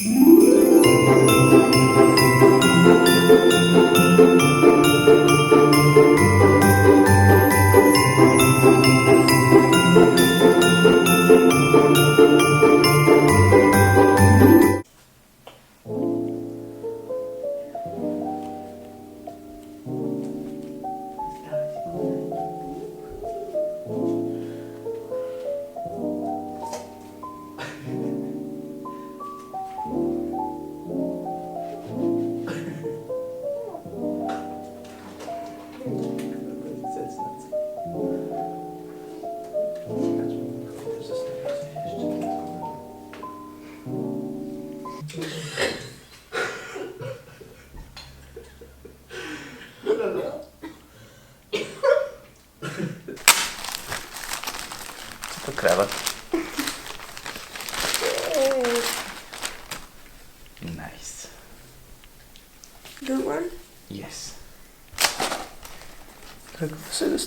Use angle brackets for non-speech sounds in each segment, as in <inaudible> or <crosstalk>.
To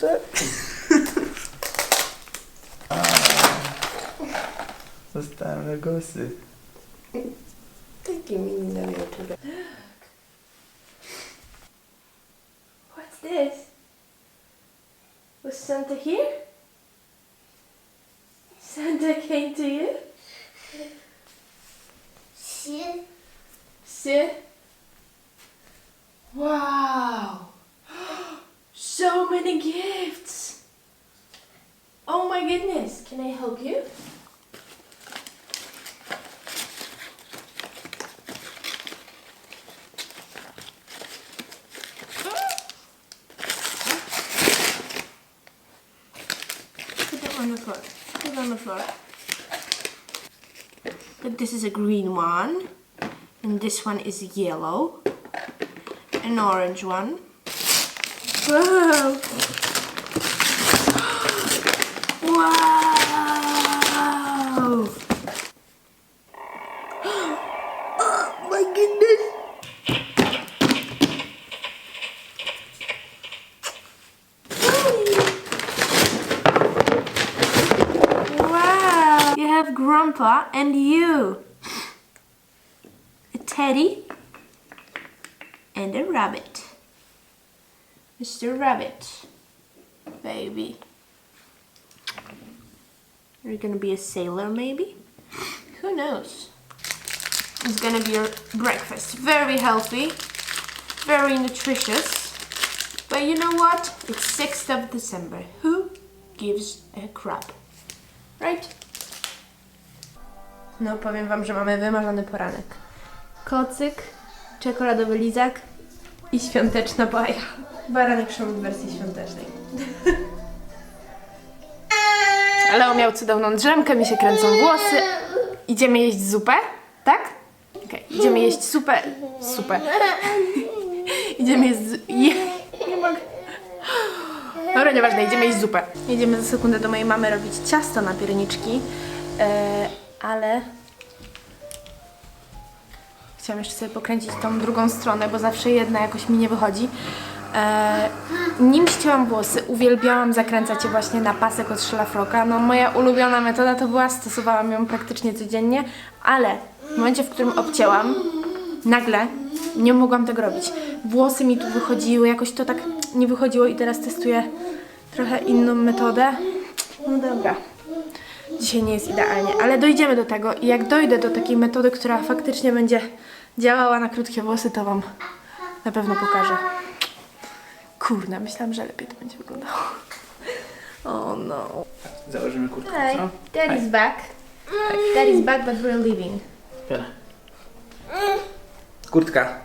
dostałem. Dostałem na głosy. Taki mini na wieczór. What's this? Was Santa here? Santa came to you? On the floor. Put it on the floor. But this is a green one. And this one is yellow. An orange one. Whoa! Grandpa and you. A teddy and a rabbit. Mr. Rabbit, baby. You're you gonna be a sailor, maybe? Who knows? It's gonna be your breakfast. Very healthy, very nutritious. But you know what? It's 6th of December. Who gives a crap? Right? No, powiem Wam, że mamy wymarzony poranek. Kocyk, czekoladowy lizak i świąteczna baja. Baranek szum w wersji świątecznej. <laughs> Leo miał cudowną drzemkę, mi się kręcą włosy. Idziemy jeść zupę, tak? Okej, idziemy jeść zupę. Zupę. <laughs> idziemy jeść... Je... Nie mogę. Dobra, nieważne, idziemy jeść zupę. Jedziemy za sekundę do mojej mamy robić ciasto na pierniczki, e, ale chciałam jeszcze sobie pokręcić tą drugą stronę, bo zawsze jedna jakoś mi nie wychodzi. E, nim ścięłam włosy, uwielbiałam zakręcać je właśnie na pasek od szlafroka. No moja ulubiona metoda to była, stosowałam ją praktycznie codziennie, ale w momencie, w którym obcięłam, nagle nie mogłam tego robić. Włosy mi tu wychodziły, jakoś to tak nie wychodziło i teraz testuję trochę inną metodę. No dobra. Dzisiaj nie jest idealnie, ale dojdziemy do tego i jak dojdę do takiej metody, która faktycznie będzie działała na krótkie włosy, to Wam na pewno pokażę. Kurde, myślałam, że lepiej to będzie wyglądało. Oh no. Założymy kurtkę, Hi, co? Daddy's back. Daddy's back, but we're leaving. Biorę. Kurtka.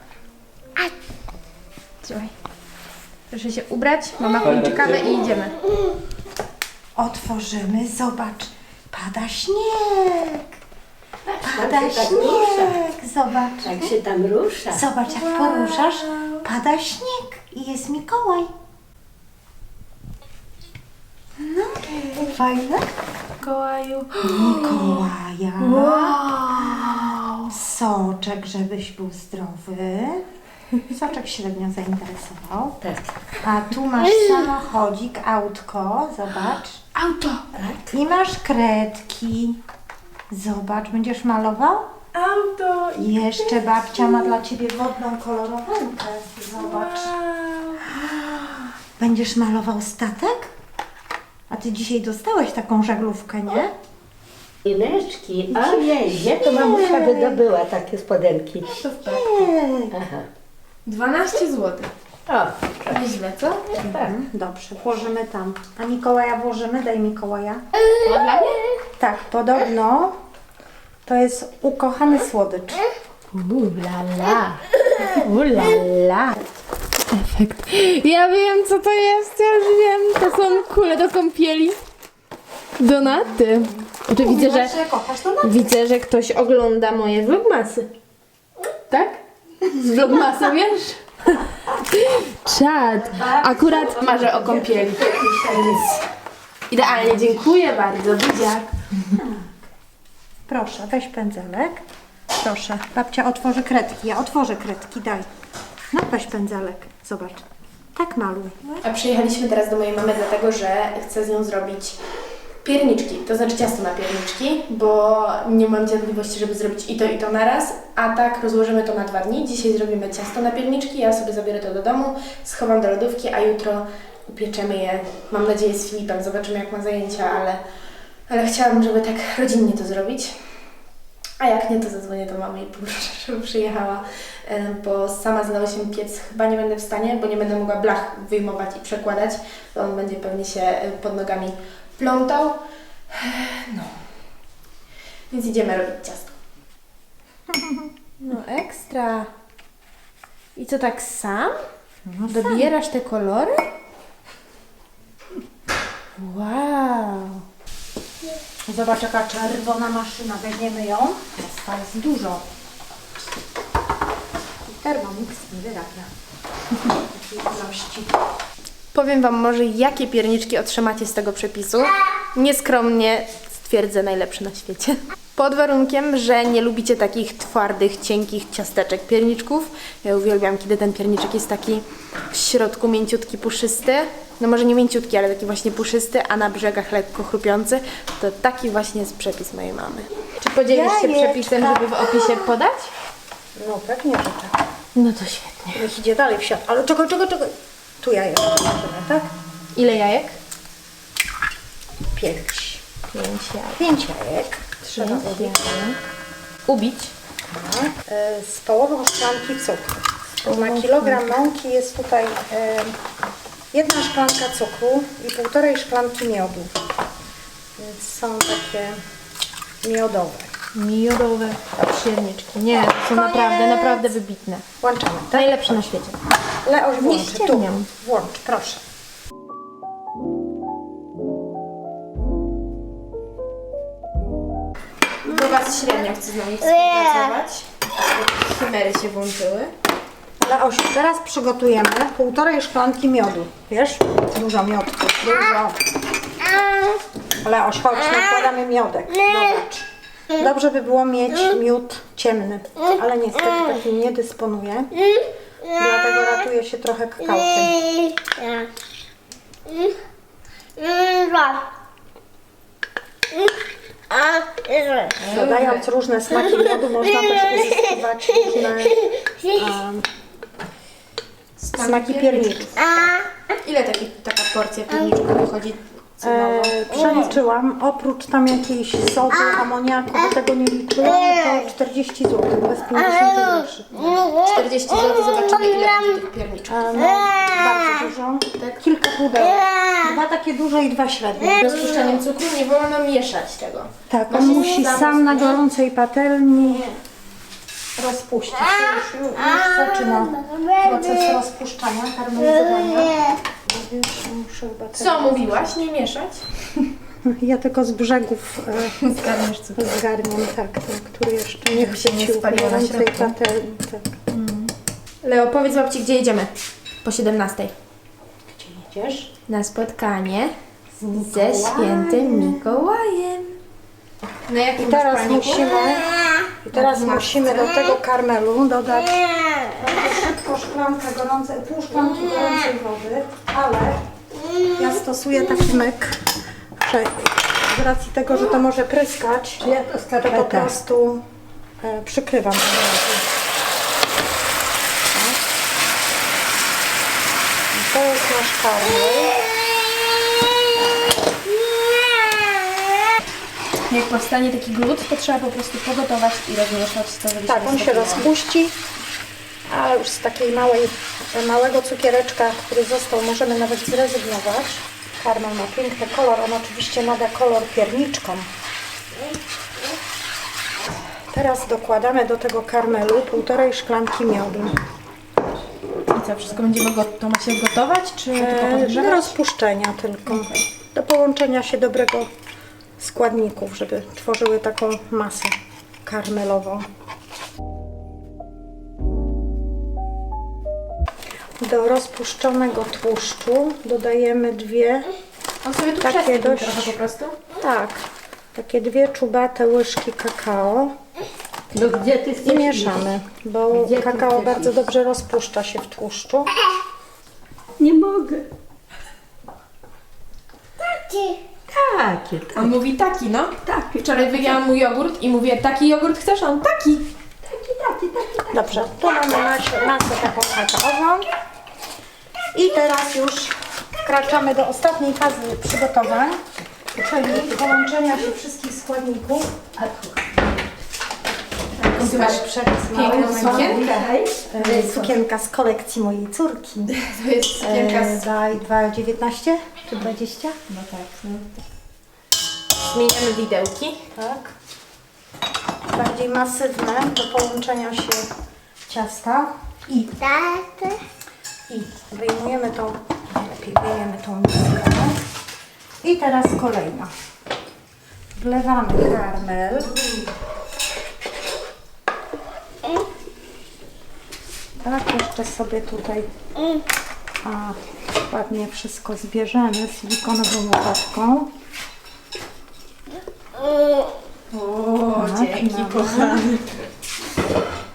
Trzymaj. Proszę się ubrać, mama kończy kawę i idziemy. Otworzymy, zobacz, pada śnieg. Pada tam się tak rusza. śnieg, zobacz. Tak się tam rusza. Zobacz, jak poruszasz, pada śnieg i jest Mikołaj. No, fajne. Mikołaju. Mikołaja. Wow. Soczek, żebyś był zdrowy. Soczek średnio zainteresował. Tak. A tu masz samochodzik, autko, zobacz. Auto. Tak. I masz kredki. Zobacz, będziesz malował? auto. I jeszcze babcia ma dla ciebie wodną kolorowankę. Zobacz. Będziesz malował statek? A ty dzisiaj dostałeś taką żaglówkę, nie? Ineczki, ojej, gdzie to mamusia wydobyła takie spodenki? Nie. Aha. 12 zł. O, Nieźle, co? tak. Dobrze, włożymy tam. A Mikołaja włożymy? Daj Mikołaja. No dla mnie? Tak, podobno to jest ukochany słodycz. Ulala. Ulala. Efekt. Ja wiem, co to jest, ja już wiem. To są kule do kąpieli. Donaty. Oczywiście widzę, że, że kochasz to na widzę, że ktoś ogląda moje vlogmasy. Tak? Z wiesz? Czad. Akurat marzę o kąpieli. Idealnie, dziękuję bardzo, buziak. Proszę, weź pędzelek. Proszę, babcia otworzy kredki. Ja otworzę kredki, daj. No weź pędzelek, zobacz. Tak maluj. A przyjechaliśmy teraz do mojej mamy dlatego, że chcę z nią zrobić pierniczki, to znaczy ciasto na pierniczki, bo nie mam cierpliwości, żeby zrobić i to i to naraz, a tak rozłożymy to na dwa dni. Dzisiaj zrobimy ciasto na pierniczki, ja sobie zabiorę to do domu, schowam do lodówki, a jutro upieczemy je, mam nadzieję z Filipem, zobaczymy jak ma zajęcia, ale, ale chciałabym, żeby tak rodzinnie to zrobić. A jak nie, to zadzwonię do mamy i poproszę, <laughs> żeby przyjechała, bo sama zlała się piec chyba nie będę w stanie, bo nie będę mogła blach wyjmować i przekładać, bo on będzie pewnie się pod nogami plątał. No. Więc idziemy robić ciasto. No ekstra. I co tak sam? Dobierasz te kolory? Wow. Zobacz jaka czerwona maszyna, weźmiemy ją. Jest, jest dużo. I Thermomix nie wyrabia <laughs> takiej ilości. Powiem Wam może, jakie pierniczki otrzymacie z tego przepisu. Nieskromnie stwierdzę najlepszy na świecie. Pod warunkiem, że nie lubicie takich twardych, cienkich ciasteczek pierniczków. Ja uwielbiam, kiedy ten pierniczek jest taki w środku mięciutki, puszysty. No może nie mięciutki, ale taki właśnie puszysty, a na brzegach lekko chrupiący. To taki właśnie jest przepis mojej mamy. Czy podzielisz się Jajeczka. przepisem, żeby w opisie podać? No pewnie, że tak. No to świetnie. Niech idzie dalej w świat. Ale czego, czego, czego? Tu ja jeszcze zobaczymy, tak? Ile jajek? Pięć. Pięć jajek. Pięć jajek. Trzeba ubić. Ubić. Tak. E, Z połową szklanki cukru. Na kilogram mąki jest tutaj e, jedna szklanka cukru i półtorej szklanki miodu. Więc są takie miodowe. Miodowe pierniczki. Nie, to są Koniec. naprawdę, naprawdę wybitne. Włączamy. Najlepsze na świecie. Leoś włącz. Tu. ściemniam. Włącz, proszę. Do Was średnio chcę z nami współpracować. Chimery się włączyły. Leosiu, teraz przygotujemy półtorej szklanki miodu. Wiesz? Dużo miodku. Dużo. Leoś, chodź, nakładamy miodek. Zobacz. Dobrze by było mieć miód ciemny, ale niestety takim nie dysponuję. Dlatego ratuje się trochę kakałkiem. Dodając różne smaki miodu można też uzyskiwać różne em, smaki pierniczków. Ile taki, taka porcja pierniczków wychodzi? E, przeliczyłam, oprócz tam jakiejś sodu, amoniaku, bo tego nie liczyłam, to 40 zł, bez 50 groszy. 40 zł, zobaczymy ile będzie tych pierniczków. E, no, bardzo dużo, kilka pudeł. Dwa takie duże i dwa średnie. Z rozpuszczaniem cukru nie wolno mieszać tego. Tak, on musi sam na gorącej patelni rozpuścić. Już, już, już zaczyna proces rozpuszczania, karmelizowania. Już muszę chyba Co teraz- mówiłaś? Nie mieszać? <laughs> Ja tylko z brzegów e, zgarniam, tak, tak, który jeszcze nie się nie chwycił spaliło na gorącej środku. patelni. Tak. Leo, powiedz babci, gdzie jedziemy? Po 17. Gdzie jedziesz? Na spotkanie ze świętym Mikołajem. Jakim I teraz masz planiku? musimy, i teraz musimy do tego karmelu dodać szybko szklankę gorącej, pół szklanki gorącej wody, ale ja stosuję taki myk, że z racji tego, że to może pryskać, to po prostu e, przykrywam od razu. Tak. I To jest nasz karmel. Jak powstanie taki glut, to trzeba po prostu pogotować i rozmieszać to, żeby Tak, on się rozpuści, a już z takiej małej, małego cukiereczka, który został, możemy nawet zrezygnować. Karmel ma piękny kolor, on oczywiście nada kolor pierniczkom. Teraz dokładamy do tego karmelu półtorej szklanki miodu. I co, wszystko będziemy go, to ma się gotować, czy tylko E, do podgrzewać? rozpuszczenia tylko. Do połączenia się dobrego składników, żeby tworzyły taką masę karmelową. Do rozpuszczonego tłuszczu dodajemy dwie, On sobie tu Takie dość- trochę po prostu? tak, takie dwie czubate łyżki kakao No gdzie ty i mieszamy, bo Gdzie kakao bardzo dobrze rozpuszcza się w tłuszczu. Nie mogę. Takie, tak, On mówi taki, no. taki, Wczoraj wyjęłam mu jogurt i mówię, taki jogurt chcesz? On taki. taki, taki, taki, taki. Dobrze, tu mamy masę, masę taką kakaową. I teraz już wkraczamy do ostatniej fazy przygotowań, czyli połączenia się wszystkich składników. Ty masz piękną sukienkę. E, Sukienka z kolekcji mojej córki. <laughs> To jest sukienka E, z... Daj 2,19 czy 20? No tak, no. Zmieniamy widełki. Tak. Bardziej masywne do połączenia się ciasta. I, i wyjmujemy tą, lepiej wyjmiemy tą miskę. I teraz kolejna. Wlewamy karmel. Tak, jeszcze sobie tutaj a, ładnie wszystko zbierzemy silikonową łopatką. O, Tak, dzięki, mamy. kochany.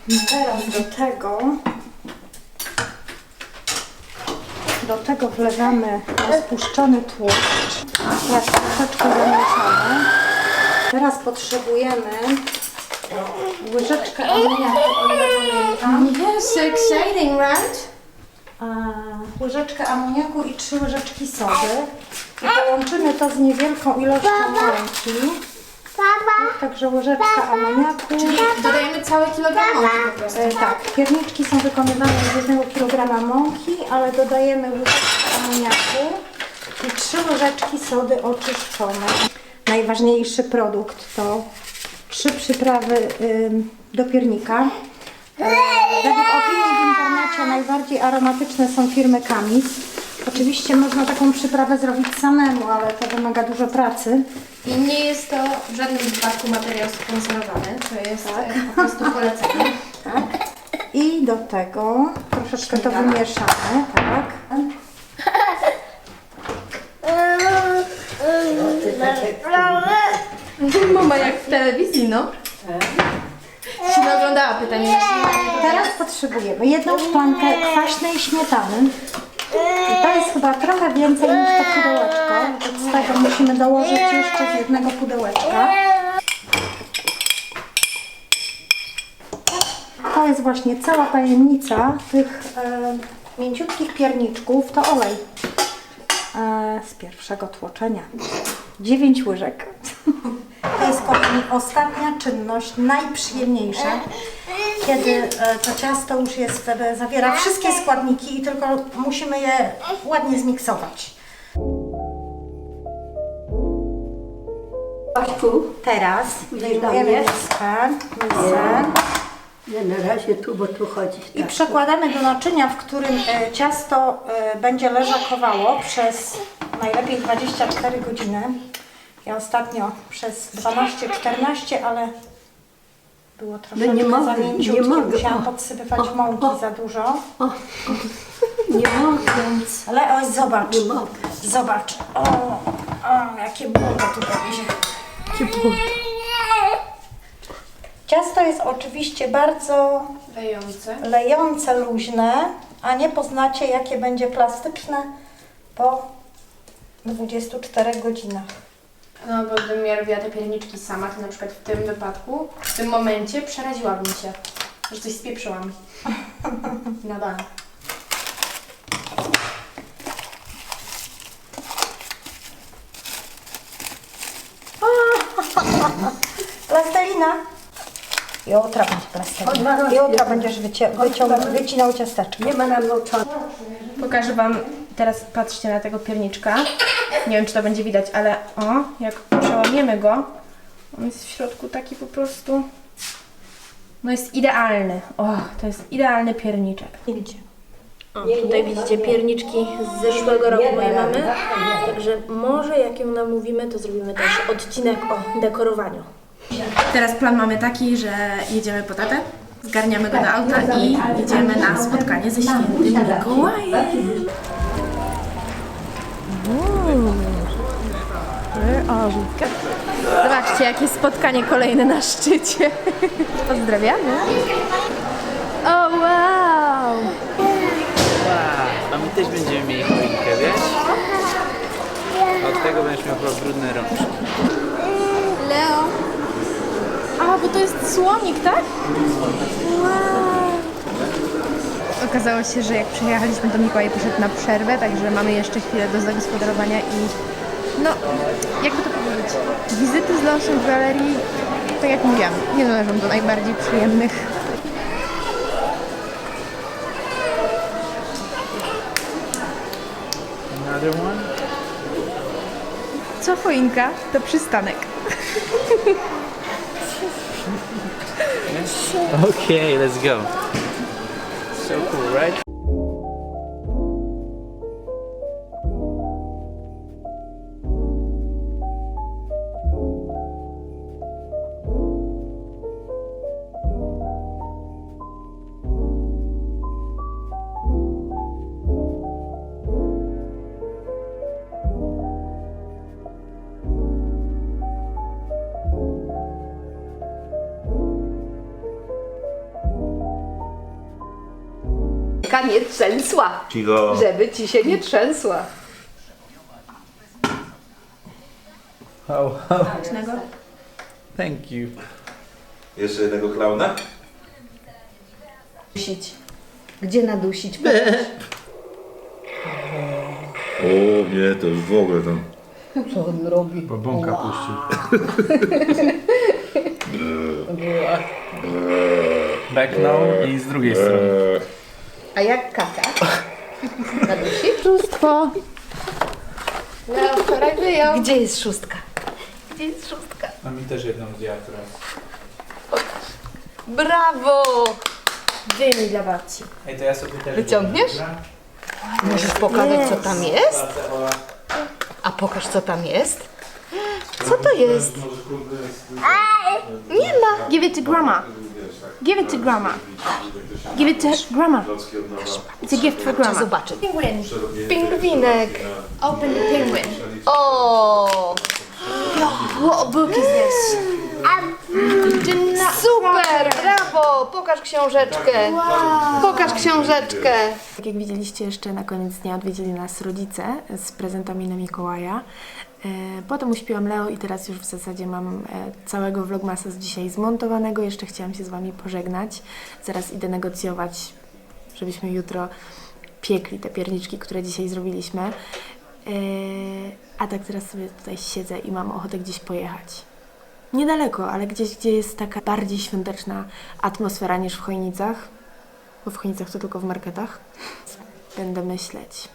I teraz do tego do tego wlewamy rozpuszczony tłuszcz. Jak troszeczkę zamieszamy. Teraz potrzebujemy łyżeczkę amoniaku, pamiętam. Yes, so exciting, right? A, łyżeczkę amoniaku i trzy łyżeczki sody. I połączymy to z niewielką ilością mąki. Także łyżeczka amoniaku. Czyli dodajemy cały kilogram mąki po prostu. E, tak, pierniczki są wykonywane z 1 kg mąki, ale dodajemy łyżeczkę amoniaku i 3 łyżeczki sody oczyszczone. Najważniejszy produkt to trzy przyprawy ym, do piernika. E, według opinii w internecie najbardziej aromatyczne są firmy Kamis. Oczywiście można taką przyprawę zrobić samemu, ale to wymaga dużo pracy. I nie jest to w żadnym wypadku materiał sponsorowany, to jest e, po prostu polecenie. <laughs> Tak. I do tego troszeczkę to wymieszamy, tak. <laughs> Mama jak w telewizji, no. Się nie oglądała pytanie. Teraz potrzebujemy jedną szklankę kwaśnej śmietany. To jest chyba trochę więcej niż to pudełeczko. Z tego musimy dołożyć jeszcze z jednego pudełeczka. To jest właśnie cała tajemnica tych e, mięciutkich pierniczków. To olej e, z pierwszego tłoczenia. 9 łyżek. <laughs> To jest kochani ostatnia czynność, najprzyjemniejsza, kiedy e, to ciasto już jest, e, zawiera wszystkie składniki i tylko musimy je ładnie zmiksować. Ośku, Teraz wyjmujemy miskę, misę nie na razie tu, bo tu chodzisz. i tak. przekładamy do naczynia, w którym e, ciasto e, będzie leżakowało przez najlepiej 24 godziny. Ja ostatnio przez 12-14, ale było troszeczkę No nie mogę, za nie mięciutkie, mogę. musiałam O, podsypywać o, mąki o. za dużo. O, o, nie mogę. Ale oj, zobacz, Nie mogę. zobacz, o, o jakie błoto tu będzie. Ciasto jest oczywiście bardzo Lejące. lejące, luźne, a nie poznacie jakie będzie plastyczne po 24 godzinach. No, bo gdybym ja robiła te pierniczki sama, to na przykład w tym wypadku, w tym momencie przeraziłabym się, że coś spieprzyłam. <laughs> Na bank. <laughs> Plastelina. Jutra będzie plastelina. Jutra będziesz wycie- wyciąg- wycinał ciasteczko. Nie ma nam nauczone. Pokażę Wam, teraz patrzcie na tego pierniczka. Nie wiem, czy to będzie widać, ale o, jak przełamiemy go, on jest w środku taki po prostu, no jest idealny. O, to jest idealny pierniczek. Widzicie. O, tutaj widzicie pierniczki z zeszłego roku mojej mamy. Także może jak ją namówimy, to zrobimy też odcinek o dekorowaniu. Teraz plan mamy taki, że jedziemy po tatę, zgarniamy go do auta i jedziemy na spotkanie ze świętym Mikołajem. Zobaczcie, jakie spotkanie kolejne na szczycie. Pozdrawiamy. O wow! Wow, a my też będziemy mieli choinkę, wiesz? Od tego będziesz miał chyba brudne rączki. Leo. A, bo to jest słonik, tak? Wow. Okazało się, że jak przyjechaliśmy, to Mikołaj poszedł na przerwę, także mamy jeszcze chwilę do zagospodarowania i no, jakby to powiedzieć, wizyty z Leosem w galerii, tak jak mówiłam, nie należą do najbardziej przyjemnych. Another one? Co choinka, to przystanek. <laughs> Okay, let's go. So cool, right? Nie trzęsła, Cicho. żeby ci się nie trzęsła. Oh, oh. Thank you. Jeszcze jednego klauna? Dusić. Gdzie nadusić? O nie, to już w ogóle tam. Co on robi? Babonka puścił. Backnął i z drugiej strony. A jak kaka? Nadusić? Szóstwo. Leo wczoraj wyjął. Gdzie jest szóstka? Gdzie jest szóstka? A mi też jedną zdjęła teraz. Brawo! Wyjmij dla babci. Ej, to ja sobie też Wyciągniesz? wezmę, Możesz pokazać co tam jest? dobra? Pracę, Ola. A pokaż co tam jest. Co to jest? Nie ma. Give it to grandma. Give it to grandma. Give it to grandma. It's a gift for grandma. zobaczyć. Penguin. Pingwinek. Open the penguin. O! What a book is this? Super! Brawo! Pokaż książeczkę. Pokaż książeczkę. Tak jak widzieliście, jeszcze na koniec dnia odwiedzili nas rodzice z prezentami na Mikołaja. E, Potem uśpiłam Leo i teraz już w zasadzie mam e, całego vlogmasa z dzisiaj zmontowanego. Jeszcze chciałam się z Wami pożegnać. Zaraz idę negocjować, żebyśmy jutro piekli te pierniczki, które dzisiaj zrobiliśmy. E, A tak teraz sobie tutaj siedzę i mam ochotę gdzieś pojechać. Niedaleko, ale gdzieś, gdzie jest taka bardziej świąteczna atmosfera niż w Chojnicach. Bo w Chojnicach to tylko w marketach. Będę myśleć.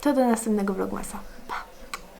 To do następnego vlogmasa.